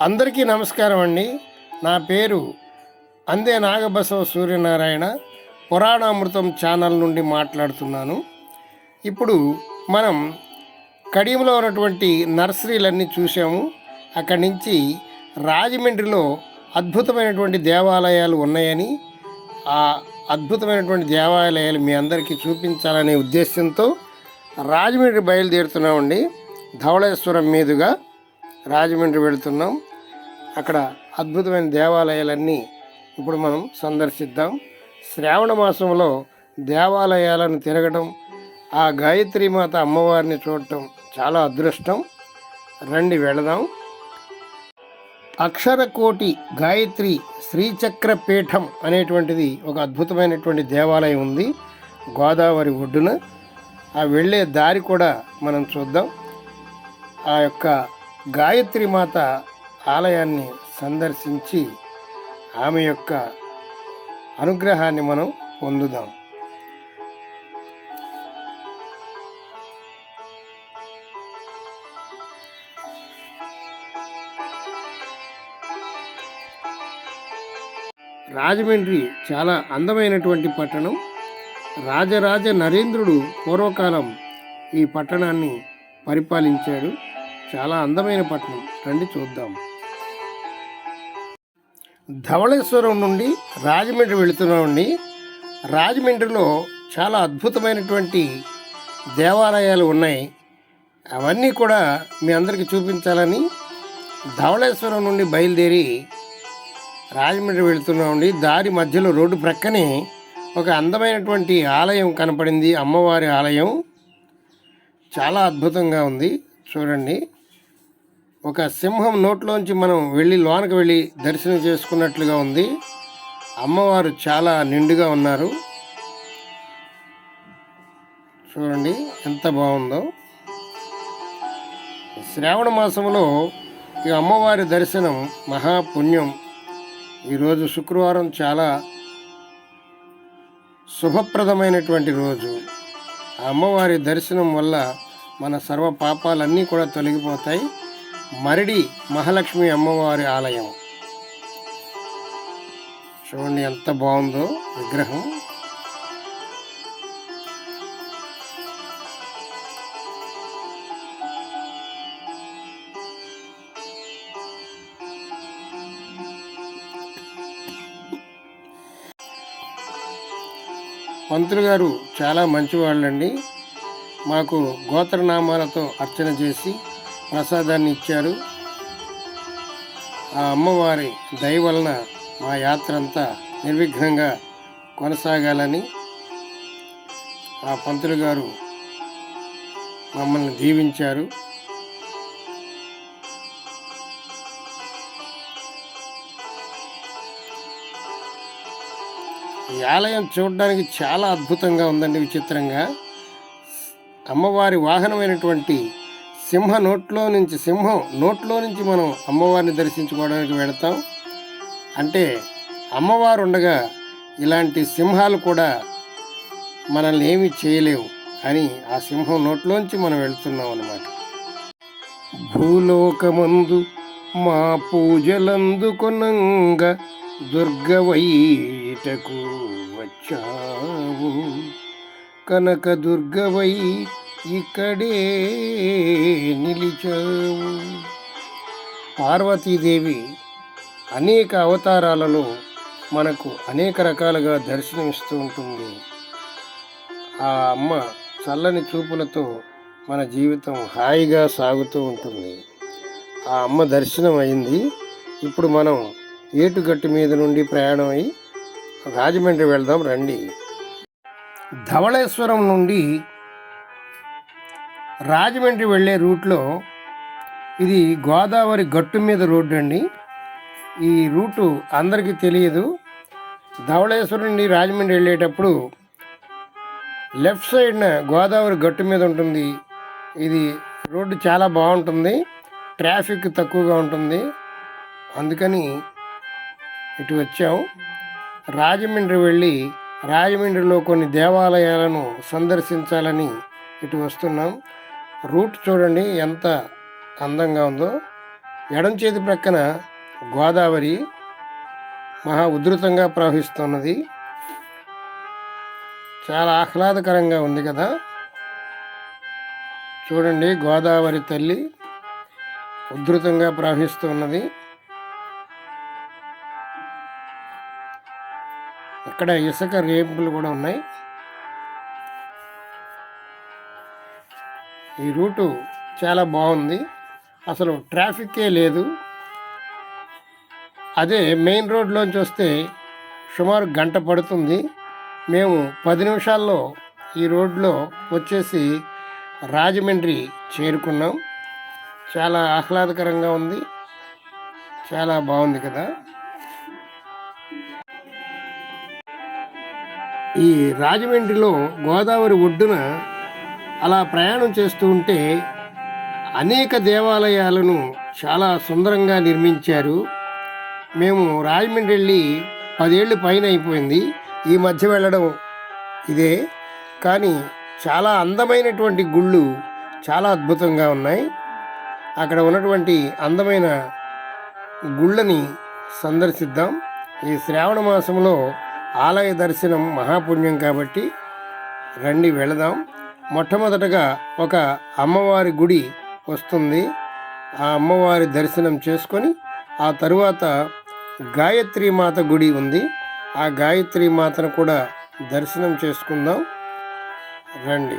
అందరికీ నమస్కారం అండి. నా పేరు అందే నాగబసవ సూర్యనారాయణ. పురాణామృతం ఛానల్ నుండి మాట్లాడుతున్నాను. ఇప్పుడు మనం కడియంలో ఉన్నటువంటి నర్సరీలన్నీ చూసాము అక్కడి నుంచి రాజమండ్రిలో అద్భుతమైనటువంటి దేవాలయాలు ఉన్నాయని ఆ అద్భుతమైనటువంటి దేవాలయాలు మీ అందరికీ చూపించాలనే ఉద్దేశంతో రాజమండ్రి బయలుదేరుతున్నామండి. ధవళేశ్వరం మీదుగా రాజమండ్రి వెళుతున్నాం. అక్కడ అద్భుతమైన దేవాలయాలన్నీ ఇప్పుడు మనం సందర్శిద్దాం. శ్రావణ మాసంలో దేవాలయాలను తిరగడం ఆ గాయత్రీమాత అమ్మవారిని చూడటం చాలా అదృష్టం. రండి వెళదాం. అక్షరకోటి గాయత్రి శ్రీచక్ర పీఠం అనేటువంటిది ఒక అద్భుతమైనటువంటి దేవాలయం ఉంది. గోదావరి ఒడ్డున. ఆ వెళ్ళే దారి కూడా మనం చూద్దాం. ఆ యొక్క గాయత్రి మాత ఆలయాన్ని సందర్శించి ఆమె యొక్క అనుగ్రహాన్ని మనం పొందుదాం. రాజమండ్రి చాలా అందమైనటువంటి పట్టణం. రాజరాజ నరేంద్రుడు పూర్వకాలం ఈ పట్టణాన్ని పరిపాలించాడు. చాలా అందమైన పట్టణం. రండి చూద్దాం. ధవళేశ్వరం నుండి రాజమండ్రి వెళుతున్నామండి. రాజమండ్రిలో చాలా అద్భుతమైనటువంటి దేవాలయాలు ఉన్నాయి. అవన్నీ కూడా మీ అందరికీ చూపించాలని ధవళేశ్వరం నుండి బయలుదేరి రాజమండ్రి వెళుతున్నామండి. దారి మధ్యలో రోడ్డు ప్రక్కనే ఒక అందమైనటువంటి ఆలయం కనపడింది. అమ్మవారి ఆలయం. చాలా అద్భుతంగా ఉంది. చూడండి. ఒక సింహం నోట్లోంచి మనం వెళ్ళి లోనకు వెళ్ళి దర్శనం చేసుకున్నట్లుగా ఉంది. అమ్మవారు చాలా నిండుగా ఉన్నారు. చూడండి ఎంత బాగుందో. శ్రావణ మాసంలో ఈ అమ్మవారి దర్శనం మహాపుణ్యం. ఈరోజు శుక్రవారం చాలా శుభప్రదమైనటువంటి రోజు. ఆ అమ్మవారి దర్శనం వల్ల మన సర్వ పాపాలన్నీ కూడా తొలగిపోతాయి. మరిడి మహాలక్ష్మి అమ్మవారి ఆలయం. చూడండి ఎంత బాగుందో విగ్రహం. పంతులు గారు చాలా మంచివాళ్ళండి. మాకు గోత్రనామాలతో అర్చన చేసి ప్రసాదాన్ని ఇచ్చారు. ఆ అమ్మవారి దయ వలన మా యాత్ర అంతా నిర్విఘ్నంగా కొనసాగాలని ఆ పంతులు గారు మమ్మల్ని దీవించారు. ఈ ఆలయం చూడడానికి చాలా అద్భుతంగా ఉందండి విచిత్రంగా. అమ్మవారి వాహనమైనటువంటి సింహ నోట్లో నుంచి సింహం నోట్లో నుంచి మనం అమ్మవారిని దర్శించుకోవడానికి వెళతాం. అంటే అమ్మవారు ఉండగా ఇలాంటి సింహాలు కూడా మనల్ని ఏమి చేయలేవు అని ఆ సింహం నోట్లోంచి మనం వెళ్తున్నాం అన్నమాట భూలోకమందు మా పూజలందుకొనంగా దుర్గవైటకు వచ్చావు. కనక దుర్గవై ఇక్కడే నిలిచావు. పార్వతీదేవి అనేక అవతారాలలో మనకు అనేక రకాలుగా దర్శనమిస్తూ ఉంటుంది. ఆ అమ్మ చల్లని చూపులతో మన జీవితం హాయిగా సాగుతూ ఉంటుంది. ఆ అమ్మ దర్శనం అయింది. ఇప్పుడు మనం ఏటుగట్టు మీద నుండి ప్రయాణం అయి రాజమండ్రి వెళ్దాం రండి. ధవళేశ్వరం నుండి రాజమండ్రి వెళ్ళే రూట్లో ఇది గోదావరి గట్టు మీద రోడ్డు అండి. ఈ రూటు అందరికీ తెలియదు. ధవళేశ్వరం నుండి రాజమండ్రి వెళ్ళేటప్పుడు లెఫ్ట్ సైడ్న గోదావరి గట్టు మీద ఉంటుంది. ఇది రోడ్డు చాలా బాగుంటుంది. ట్రాఫిక్ తక్కువగా ఉంటుంది. అందుకని ఇటు వచ్చాం. రాజమండ్రి వెళ్ళి రాజమండ్రిలో కొన్ని దేవాలయాలను సందర్శించాలని ఇటు వస్తున్నాం. రూట్ చూడండి ఎంత అందంగా ఉందో. ఎడం చేతి ప్రక్కన గోదావరి మహా ఉధృతంగా ప్రవహిస్తున్నది. చాలా ఆహ్లాదకరంగా ఉంది కదా. చూడండి గోదావరి తల్లి ఉధృతంగా ప్రవహిస్తున్నది. ఇక్కడ ఇసుక రేపులు కూడా ఉన్నాయి. ఈ రూటు చాలా బాగుంది. అసలు ట్రాఫిక్కే లేదు. అదే మెయిన్ రోడ్లోంచి వస్తే సుమారు గంట పడుతుంది. మేము పది నిమిషాల్లో ఈ రోడ్లో వచ్చేసి రాజమండ్రి చేరుకున్నాం. చాలా ఆహ్లాదకరంగా ఉంది. చాలా బాగుంది కదా. ఈ రాజమండ్రిలో గోదావరి ఒడ్డున అలా ప్రయాణం చేస్తూ ఉంటే అనేక దేవాలయాలను చాలా సుందరంగా నిర్మించారు. మేము రాజమండ్రి వెళ్ళి పదేళ్ళు పైన అయిపోయింది. ఈ మధ్య వెళ్ళడం ఇదే. కానీ చాలా అందమైనటువంటి గుళ్ళు చాలా అద్భుతంగా ఉన్నాయి. అక్కడ ఉన్నటువంటి అందమైన గుళ్ళని సందర్శిద్దాం. ఈ శ్రావణ మాసంలో ఆలయ దర్శనం మహాపుణ్యం కాబట్టి రండి వెళదాం. మొట్టమొదటగా ఒక అమ్మవారి గుడి వస్తుంది. ఆ అమ్మవారి దర్శనం చేసుకొని ఆ తరువాత గాయత్రి మాత గుడి ఉంది. ఆ గాయత్రి మాతను కూడా దర్శనం చేసుకుందాం. రండి.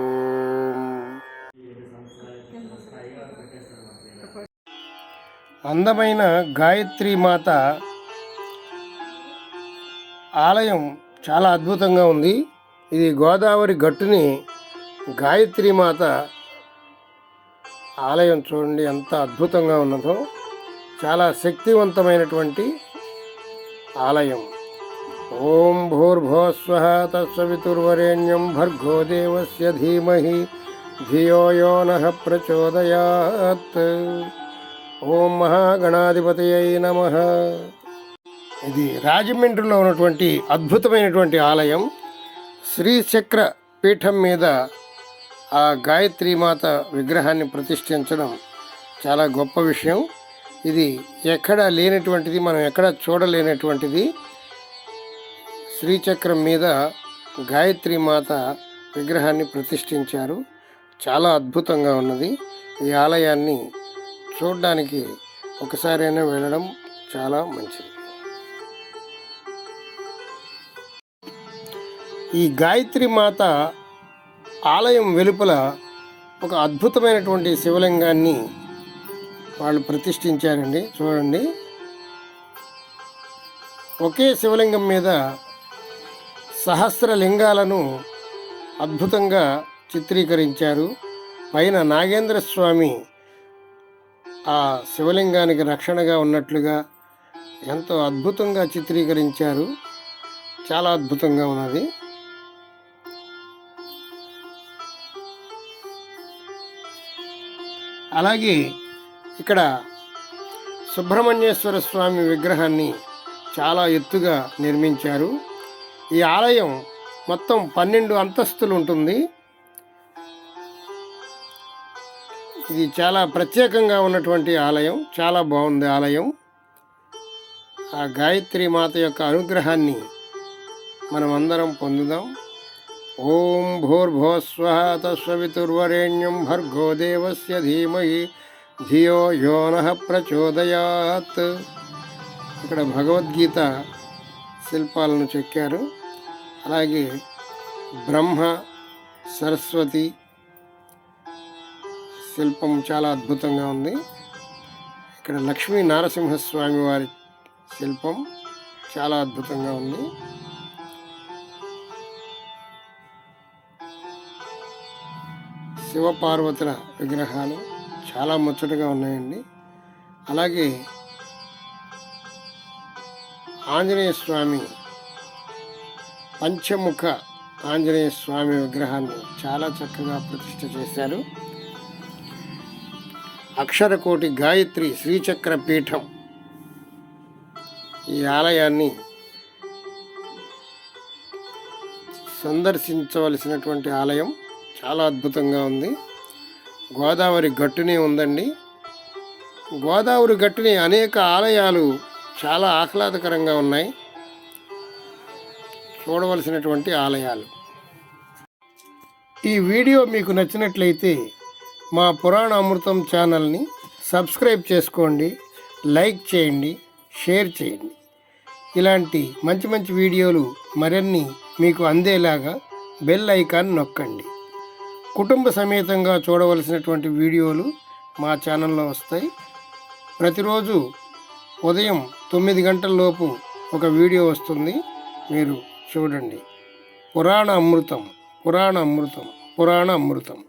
అందమైన గాయత్రి మాత ఆలయం చాలా అద్భుతంగా ఉంది. ఇది గోదావరి గట్టుని గాయత్రి మాత ఆలయం చూడండి ఎంత అద్భుతంగా ఉన్నదో. చాలా శక్తివంతమైనటువంటి ఆలయం. ఓం భూర్భోస్వ తత్సవితుర్వరేణ్యం భర్గో దేవస్య ధీమహి ధియో యో నః ప్రచోదయాత్. ఓం మహాగణాధిపతయై నమ. ఇది రాజమండ్రిలో ఉన్నటువంటి అద్భుతమైనటువంటి ఆలయం. శ్రీచక్ర పీఠం మీద ఆ గాయత్రి మాత విగ్రహాన్ని ప్రతిష్ఠించడం చాలా గొప్ప విషయం. ఇది ఎక్కడ లేనటువంటిది మనం ఎక్కడ చూడలేనటువంటిది. శ్రీచక్రం మీద గాయత్రి మాత విగ్రహాన్ని ప్రతిష్ఠించారు. చాలా అద్భుతంగా ఉన్నది. ఈ ఆలయాన్ని చూడడానికి ఒకసారైనా వెళ్ళడం చాలా మంచిది. ఈ గాయత్రి మాత ఆలయం వెలుపల ఒక అద్భుతమైనటువంటి శివలింగాన్ని వాళ్ళు ప్రతిష్ఠించారండి. చూడండి. ఒకే శివలింగం మీద సహస్ర లింగాలను అద్భుతంగా చిత్రీకరించారు. పైన నాగేంద్ర స్వామి ఆ శివలింగానికి రక్షణగా ఉన్నట్లుగా ఎంతో అద్భుతంగా చిత్రీకరించారు. చాలా అద్భుతంగా ఉన్నది. అలాగే ఇక్కడ సుబ్రహ్మణ్యేశ్వర స్వామి విగ్రహాన్ని చాలా ఎత్తుగా నిర్మించారు. ఈ ఆలయం మొత్తం పన్నెండు అంతస్తులు ఉంటుంది. ఇది చాలా ప్రత్యేకంగా ఉన్నటువంటి ఆలయం చాలా బాగుంది ఆలయం. ఆ గాయత్రి మాత యొక్క అనుగ్రహాన్ని మనం అందరం పొందుదాం. ఓం భూర్భోస్వ తస్వితుర్వరేణ్యం భర్గో దేవస్య ధీమహి ధియో యోన ప్రచోదయాత్. ఇక్కడ భగవద్గీత శిల్పాలను చెక్కారు. అలాగే బ్రహ్మ సరస్వతి శిల్పం చాలా అద్భుతంగా ఉంది. ఇక్కడ లక్ష్మీ నారసింహస్వామి వారి శిల్పం చాలా అద్భుతంగా ఉంది. శివపార్వతుల విగ్రహాలు చాలా ముచ్చటగా ఉన్నాయండి. అలాగే ఆంజనేయ స్వామి పంచముఖ ఆంజనేయ స్వామి విగ్రహాన్ని చాలా చక్కగా ప్రతిష్ఠ చేశారు. అక్షరకోటి గాయత్రి శ్రీచక్ర పీఠం. ఈ ఆలయాన్ని సందర్శించవలసినటువంటి ఆలయం చాలా అద్భుతంగా ఉంది. గోదావరి గట్టునే ఉందండి. గోదావరి గట్టుని అనేక ఆలయాలు చాలా ఆహ్లాదకరంగా ఉన్నాయి. చూడవలసినటువంటి ఆలయాలు. ఈ వీడియో మీకు నచ్చినట్లయితే మా పురాణ అమృతం ఛానల్ని సబ్స్క్రైబ్ చేసుకోండి లైక్ చేయండి షేర్ చేయండి. ఇలాంటి మంచి మంచి వీడియోలు మరిన్ని మీకు అందేలాగా బెల్ ఐకాన్ నొక్కండి. కుటుంబ సమేతంగా చూడవలసినటువంటి వీడియోలు మా ఛానల్లో వస్తాయి. ప్రతిరోజు ఉదయం తొమ్మిది గంటల లోపు ఒక వీడియో వస్తుంది. మీరు చూడండి. పురాణ అమృతం పురాణ అమృతం పురాణ అమృతం.